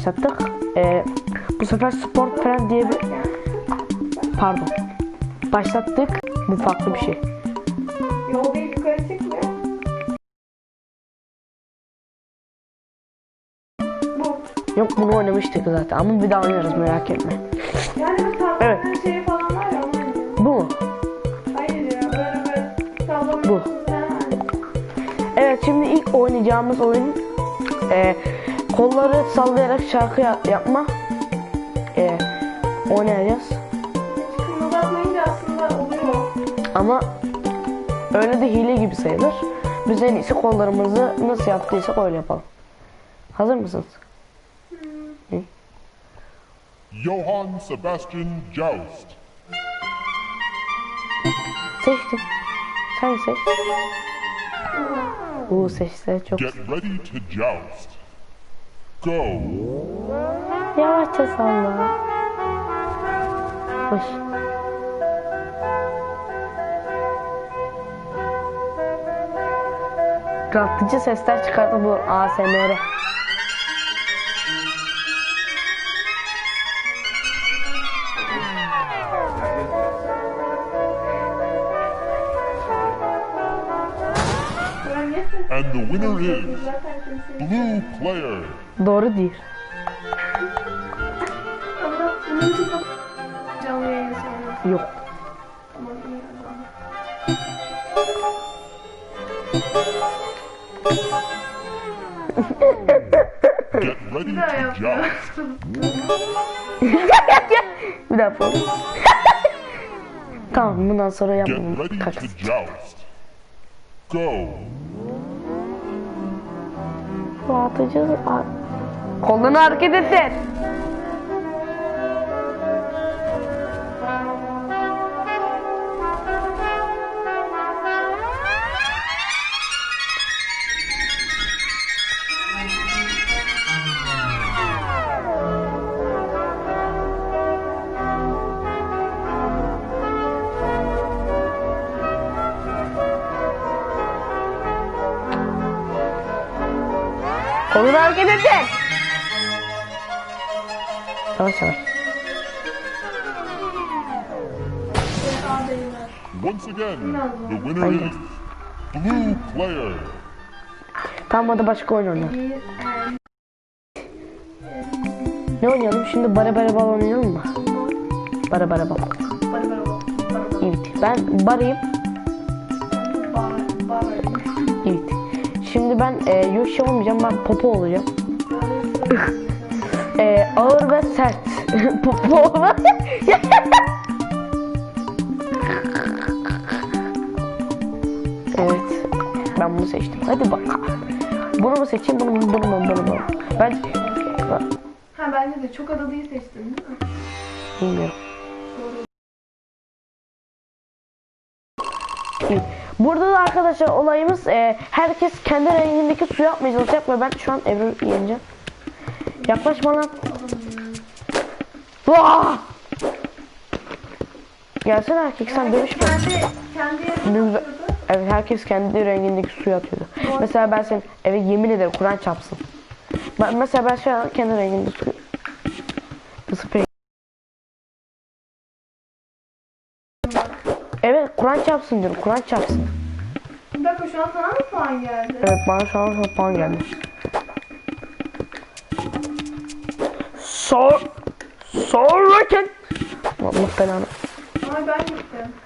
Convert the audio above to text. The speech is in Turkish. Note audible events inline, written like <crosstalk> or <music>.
başlattık. Ee, bu sefer Sport Friend diye bir... Pardon. Başlattık. Bu farklı bir şey. Yol değil yukarı. Bu. Yok bunu oynamıştık zaten ama bir daha oynarız merak etme. Yani bu tablonun Evet. şeyi falan var ya. Bu mu? Hayır ya böyle böyle tablonun Bu. Evet şimdi ilk oynayacağımız oyun e, kolları sallayarak şarkı ya- yapma. E, oynayacağız. Kımıldatmayınca aslında oluyor. Ama öyle de hile gibi sayılır. Biz en iyisi kollarımızı nasıl yaptıysak öyle yapalım. Hazır mısınız? Johann Sebastian Joust. Seçtim. Sen seç. Bu seçti çok. Get ready to joust. Go. Yavaşça salla. Hoş. Rahatlıcı sesler çıkarttı bu ASMR. And the winner is Blue Player. Doğru değil. Yok. Get ready to joust. <laughs> Bir daha yapalım. <laughs> tamam bundan sonra Get yapmam. ready to Kaks. joust. Go. Rahatlıcı... Kolunu hareket ettir. Kolunu hareket ettir. Yavaş yavaş. Once again, the winner is Blue Player. Tamam hadi başka oyun e, Ne oynayalım? Şimdi bare bare bal oynayalım mı? Bare bare bal. Evet. Ben barayım. Bar, bar öyle. Evet. Şimdi ben e, Yoshi olmayacağım. Ben Popo olacağım. E, ağır ve sert. <laughs> Popo. <laughs> evet. Ben bunu seçtim. Hadi bakalım. Bunu mu seçeyim? Bunu mu? Bunu mu? Bunu mu? Ben Ha bence de çok adalıyı seçtin değil mi? bilmiyorum. İyi. Burada da arkadaşlar olayımız e, herkes kendi rengindeki su yapmaya çalışacak ve ben şu an Ebru yeneceğim. Yaklaşma lan. Vaa! Gelsene erkek sen dövüşme. Kendi, kendi. Evet herkes kendi rengindeki suyu atıyordu. Mesela ben senin eve yemin ederim Kur'an çapsın. Ben, mesela ben şu an kendi rengimde su sprey. Evet Kur'an çapsın diyorum Kur'an çapsın. Bir dakika şu an sana mı puan geldi? Evet bana şu an puan geldi. Sor Sorraken Allah belanı. Ay ben gittim.